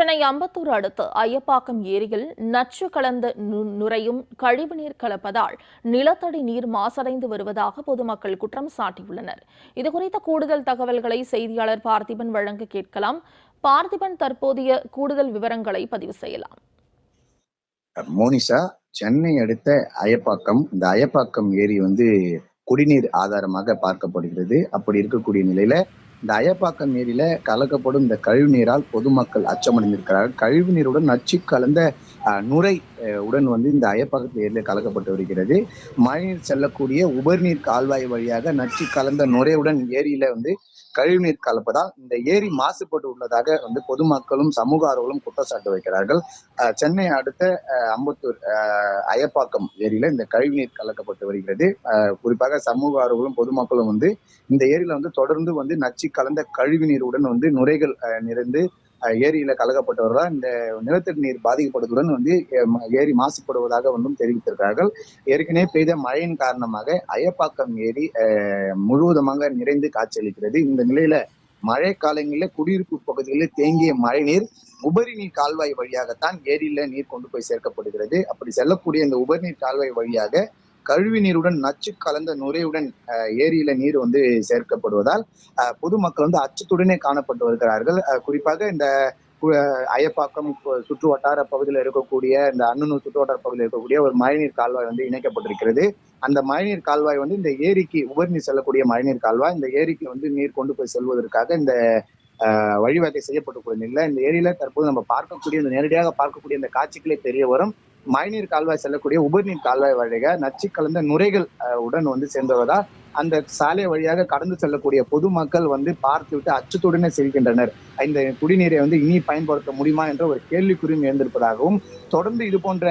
சென்னை அம்பத்தூர் அடுத்து ஐயப்பாக்கம் ஏரியில் நச்சு கலந்த நு- நுரையும் கழிவுநீர் கலப்பதால் நிலத்தடி நீர் மாசடைந்து வருவதாக பொதுமக்கள் குற்றம் சாட்டியுள்ளனர். இதுகுறித்த கூடுதல் தகவல்களை செய்தியாளர் பார்த்திபன் வழங்க கேட்கலாம். பார்த்திபன் தற்போதைய கூடுதல் விவரங்களை பதிவு செய்யலாம். மோனிஷா சென்னை அடுத்த அயப்பாக்கம் இந்த அயப்பாக்கம் ஏரி வந்து குடிநீர் ஆதாரமாக பார்க்கப்படுகிறது. அப்படி இருக்கக்கூடிய நிலையில இந்த அயப்பாக்கம் ஏரியில கலக்கப்படும் இந்த கழிவு நீரால் பொதுமக்கள் அச்சமடைந்திருக்கிறார்கள். கழிவு நீருடன் நச்சு கலந்த நுரை உடன் வந்து இந்த அயப்பகத்து ஏரியில் கலக்கப்பட்டு வருகிறது மழைநீர் செல்லக்கூடிய உபர்நீர் கால்வாய் வழியாக நச்சு கலந்த நுரையுடன் ஏரியில வந்து கழிவுநீர் கலப்பதால் இந்த ஏரி மாசுபட்டு உள்ளதாக வந்து பொதுமக்களும் சமூக ஆர்வலும் குற்றச்சாட்டு வைக்கிறார்கள். சென்னை அடுத்த அம்பத்தூர் அயப்பாக்கம் ஏரியில இந்த கழிவுநீர் கலக்கப்பட்டு வருகிறது. குறிப்பாக சமூக ஆர்வலும் பொதுமக்களும் வந்து இந்த ஏரியில வந்து தொடர்ந்து வந்து நச்சு கலந்த கழிவு நீருடன் வந்து நுரைகள் நிறைந்து ஏரியில கலகப்பட்டவர்களால் இந்த நிலத்தடி நீர் பாதிக்கப்படுவதுடன் வந்து ஏரி மாசுபடுவதாக வந்தும் தெரிவித்திருக்கிறார்கள். ஏற்கனவே பெய்த மழையின் காரணமாக அயப்பாக்கம் ஏரி முழுவதுமாக நிறைந்து காட்சியளிக்கிறது. இந்த நிலையில மழை காலங்களில் குடியிருப்பு பகுதிகளில் தேங்கிய மழைநீர் உபரி நீர் கால்வாய் வழியாகத்தான் ஏரியில நீர் கொண்டு போய் சேர்க்கப்படுகிறது. அப்படி செல்லக்கூடிய இந்த உபரி நீர் கால்வாய் வழியாக கழிவு நீருடன் நச்சு கலந்த நுரையுடன் ஏரியில நீர் வந்து சேர்க்கப்படுவதால் பொதுமக்கள் வந்து அச்சத்துடனே காணப்பட்டு வருகிறார்கள். குறிப்பாக இந்த அயப்பாக்கம் சுற்று வட்டார பகுதியில் இருக்கக்கூடிய இந்த அன்னனூர் சுற்று வட்டார பகுதியில் இருக்கக்கூடிய ஒரு மழைநீர் கால்வாய் வந்து இணைக்கப்பட்டிருக்கிறது. அந்த மழைநீர் கால்வாய் வந்து இந்த ஏரிக்கு உபரிநீர் செல்லக்கூடிய மழைநீர் கால்வாய். இந்த ஏரிக்கு வந்து நீர் கொண்டு போய் செல்வதற்காக இந்த வழிவகை செய்யப்பட்டுக்கூடிய நிலை இந்த ஏரியில தற்போது நம்ம பார்க்கக்கூடிய இந்த நேரடியாக பார்க்கக்கூடிய இந்த காட்சிகளே தெரிய வரும். மழைநீர் கால்வாய் செல்லக்கூடிய உபரிநீர் கால்வாய் வழியாக நச்சு கலந்த நுரைகள் உடன் வந்து சேர்ந்தவதால் அந்த சாலை வழியாக கடந்து செல்லக்கூடிய பொதுமக்கள் வந்து பார்த்துவிட்டு அச்சத்துடனே செல்கின்றனர். இந்த குடிநீரை வந்து இனி பயன்படுத்த முடியுமா என்ற ஒரு கேள்விக்குறியும் எழுந்திருப்பதாகவும் தொடர்ந்து இது போன்ற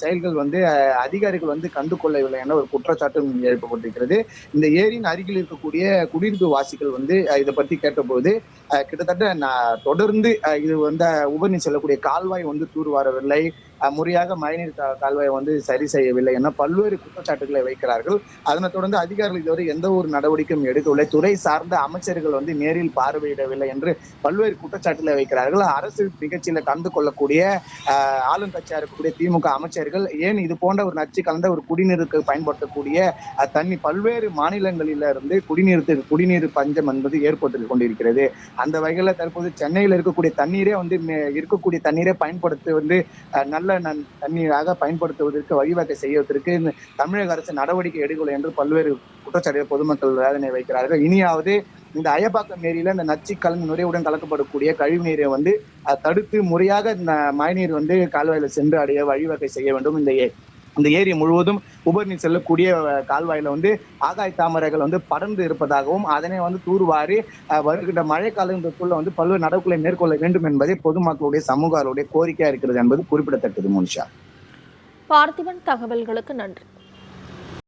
செயல்கள் வந்து அதிகாரிகள் வந்து கண்டு கொள்ளவில்லை என ஒரு குற்றச்சாட்டும் எழுப்பப்பட்டிருக்கிறது. இந்த ஏரியின் அருகில் இருக்கக்கூடிய குடியிருப்பு வாசிகள் வந்து இதை பற்றி கேட்டபோது கிட்டத்தட்ட நான் தொடர்ந்து இது வந்து உபரி செல்லக்கூடிய கால்வாய் வந்து தூர்வாரவில்லை முறையாக மழைநீர் கால்வாயை வந்து சரி செய்யவில்லை என பல்வேறு குற்றச்சாட்டுகளை வைக்கிறார்கள். அதனைத் தொடர்ந்து அதிகாரிகள் இதுவரை எந்த ஒரு நடவடிக்கையும் எடுக்கவில்லை. துறை சார்ந்த அமைச்சர்கள் வந்து நேரில் பார்வையிடவில்லை என்று பல்வேறு குற்றச்சாட்டுகளை வைக்கிறார்கள். அரசு நிகழ்ச்சியில கலந்து கொள்ளக்கூடிய ஆஹ், ஆளும் கட்சியா இருக்கக்கூடிய திமுக அமைச்சர்கள் ஏன் இது போன்ற ஒரு நச்சு கலந்த ஒரு குடிநீருக்கு பயன்படுத்தக்கூடிய தண்ணி பல்வேறு மாநிலங்களில இருந்து குடிநீருக்கு குடிநீர் பஞ்சம் என்பது ஏற்பட்டு கொண்டிருக்கிறது. அந்த வகையில தற்போது சென்னையில் இருக்கக்கூடிய தண்ணீரே வந்து இருக்கக்கூடிய தண்ணீரை பயன்படுத்த வந்து நல்ல தண்ணீராக பயன்படுத்துவதற்கு வழிவகை செய்வதற்கு தமிழக அரசு நடவடிக்கை எடுக்கலை என்று பல்வேறு குற்றச்சாட்டு பொதுமக்கள் வேதனை வைக்கிறார்கள். இனியாவது இந்த அயப்பாக்கம் ஏரியில இந்த நச்சு கலந்து நுரையுடன் கலக்கப்படக்கூடிய கழிவு நீரை வந்து தடுத்து முறையாக இந்த மழைநீர் வந்து கால்வாயில சென்று அடைய வழிவகை செய்ய வேண்டும். இந்த இந்த ஏரி முழுவதும் உபரிநீர் செல்லக்கூடிய கால்வாயில வந்து ஆகாய தாமரைகள் வந்து படர்ந்து இருப்பதாகவும் அதனை வந்து தூர்வாரி வருகின்ற மழை காலங்களுக்குள்ள வந்து பல்வேறு நடவுகளை மேற்கொள்ள வேண்டும் என்பதே பொதுமக்களுடைய சமூக கோரிக்கையா இருக்கிறது என்பது குறிப்பிடத்தக்கது மோனிஷா. பார்த்திபன் தகவல்களுக்கு நன்றி.